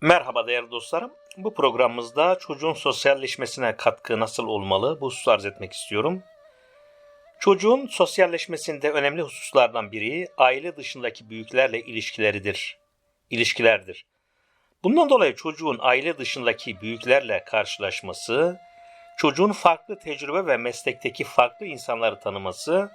Merhaba değerli dostlarım. Bu programımızda çocuğun sosyalleşmesine katkı nasıl olmalı bu hususu arz etmek istiyorum. Çocuğun sosyalleşmesinde önemli hususlardan biri aile dışındaki büyüklerle ilişkileridir. İlişkilerdir. Bundan dolayı çocuğun aile dışındaki büyüklerle karşılaşması, çocuğun farklı tecrübe ve meslekteki farklı insanları tanıması,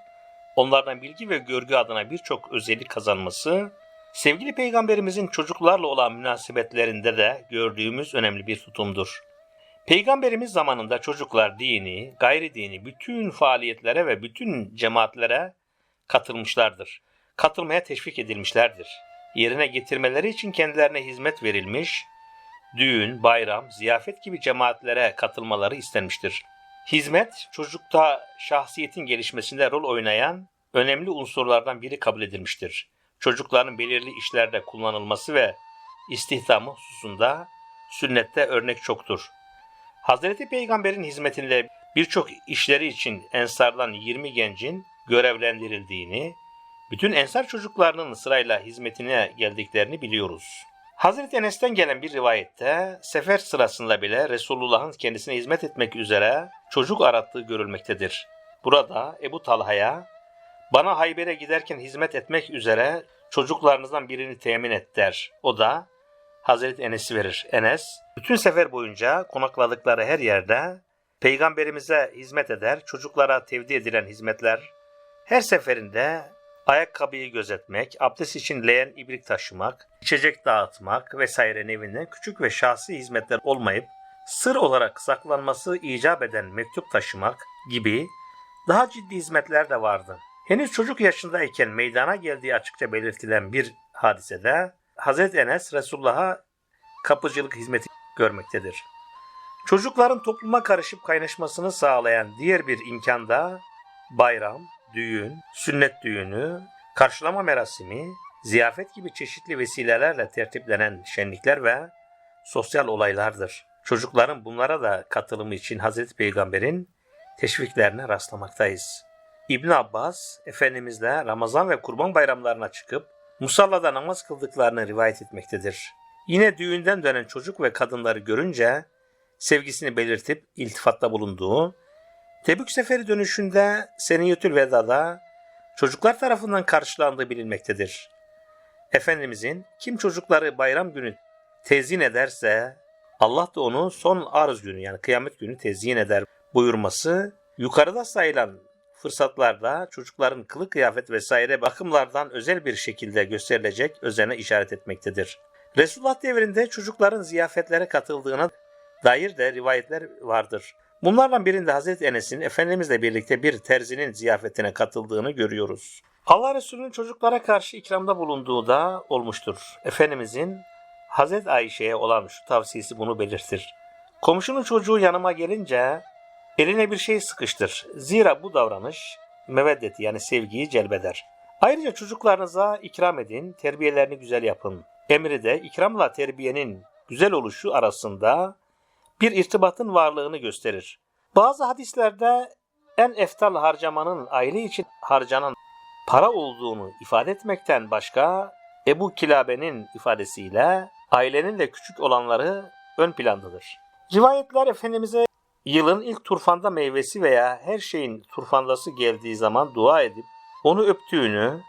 onlardan bilgi ve görgü adına birçok özellik kazanması, sevgili peygamberimizin çocuklarla olan münasebetlerinde de gördüğümüz önemli bir tutumdur. Peygamberimiz zamanında çocuklar dini, gayri dini bütün faaliyetlere ve bütün cemaatlere katılmışlardır. Katılmaya teşvik edilmişlerdir. Yerine getirmeleri için kendilerine hizmet verilmiş, düğün, bayram, ziyafet gibi cemaatlere katılmaları istenmiştir. Hizmet, çocukta şahsiyetin gelişmesinde rol oynayan önemli unsurlardan biri kabul edilmiştir. Çocukların belirli işlerde kullanılması ve istihdamı hususunda sünnette örnek çoktur. Hazreti Peygamber'in hizmetinde birçok işleri için ensardan 20 gencin görevlendirildiğini, bütün ensar çocuklarının sırayla hizmetine geldiklerini biliyoruz. Hazreti Enes'ten gelen bir rivayette sefer sırasında bile Resulullah'ın kendisine hizmet etmek üzere çocuk arattığı görülmektedir. Burada Ebu Talha'ya bana Hayber'e giderken hizmet etmek üzere çocuklarınızdan birini temin et der. O da Hazreti Enes'i verir. Enes bütün sefer boyunca konakladıkları her yerde peygamberimize hizmet eder, çocuklara tevdi edilen hizmetler her seferinde ayakkabıyı gözetmek, abdest için leğen ibrik taşımak, içecek dağıtmak vesaire nevinde küçük ve şahsi hizmetler olmayıp sır olarak saklanması icap eden mektup taşımak gibi daha ciddi hizmetler de vardı. Henüz çocuk yaşındayken meydana geldiği açıkça belirtilen bir hadisede Hz. Enes Resulullah'a kapıcılık hizmeti görmektedir. Çocukların topluma karışıp kaynaşmasını sağlayan diğer bir imkan da bayram, düğün, sünnet düğünü, karşılama merasimi, ziyafet gibi çeşitli vesilelerle tertiplenen şenlikler ve sosyal olaylardır. Çocukların bunlara da katılımı için Hazreti Peygamber'in teşviklerine rastlamaktayız. İbn Abbas, Efendimizle Ramazan ve Kurban bayramlarına çıkıp musallada namaz kıldıklarını rivayet etmektedir. Yine düğünden dönen çocuk ve kadınları görünce sevgisini belirtip iltifatta bulunduğu, Tebük seferi dönüşünde Seniyetül Veda'da çocuklar tarafından karşılandığı bilinmektedir. Efendimizin kim çocukları bayram günü tezyin ederse Allah da onu son arz günü yani kıyamet günü tezyin eder buyurması yukarıda sayılan fırsatlarda çocukların kılık kıyafet vesaire bakımlardan özel bir şekilde gösterilecek özene işaret etmektedir. Resulullah devrinde çocukların ziyafetlere katıldığına dair de rivayetler vardır. Bunlardan birinde Hazreti Enes'in Efendimizle birlikte bir terzinin ziyafetine katıldığını görüyoruz. Allah Resulü'nün çocuklara karşı ikramda bulunduğu da olmuştur. Efendimizin Hazreti Ayşe'ye olan şu tavsiyesi bunu belirtir. Komşunun çocuğu yanıma gelince eline bir şey sıkıştır. Zira bu davranış meveddeti yani sevgiyi celbeder. Ayrıca çocuklarınıza ikram edin, terbiyelerini güzel yapın. Emri de ikramla terbiyenin güzel oluşu arasında bir irtibatın varlığını gösterir. Bazı hadislerde en eftal harcamanın aile için harcanan para olduğunu ifade etmekten başka Ebu Kilabe'nin ifadesiyle ailenin de küçük olanları ön plandadır. Rivayetler Efendimiz'e yılın ilk turfanda meyvesi veya her şeyin turfandası geldiği zaman dua edip onu öptüğünü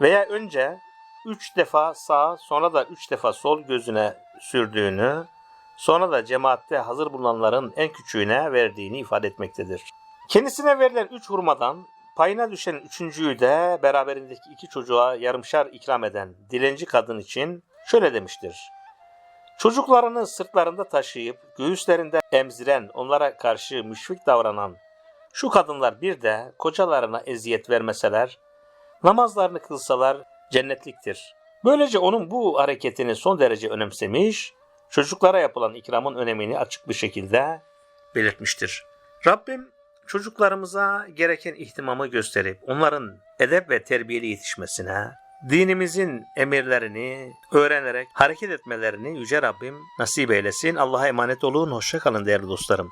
veya önce üç defa sağ sonra da üç defa sol gözüne sürdüğünü sonra da cemaatte hazır bulunanların en küçüğüne verdiğini ifade etmektedir. Kendisine verilen üç hurmadan payına düşen üçüncüyü de beraberindeki iki çocuğa yarımşar ikram eden dilenci kadın için şöyle demiştir. Çocuklarını sırtlarında taşıyıp göğüslerinde emziren, onlara karşı müşfik davranan şu kadınlar bir de kocalarına eziyet vermeseler, namazlarını kılsalar cennetliktir. Böylece onun bu hareketini son derece önemsemiş, çocuklara yapılan ikramın önemini açık bir şekilde belirtmiştir. Rabbim çocuklarımıza gereken ihtimamı gösterip onların edep ve terbiyeli yetişmesine, dinimizin emirlerini öğrenerek hareket etmelerini Yüce Rabbim nasip eylesin. Allah'a emanet olun. Hoşça kalın değerli dostlarım.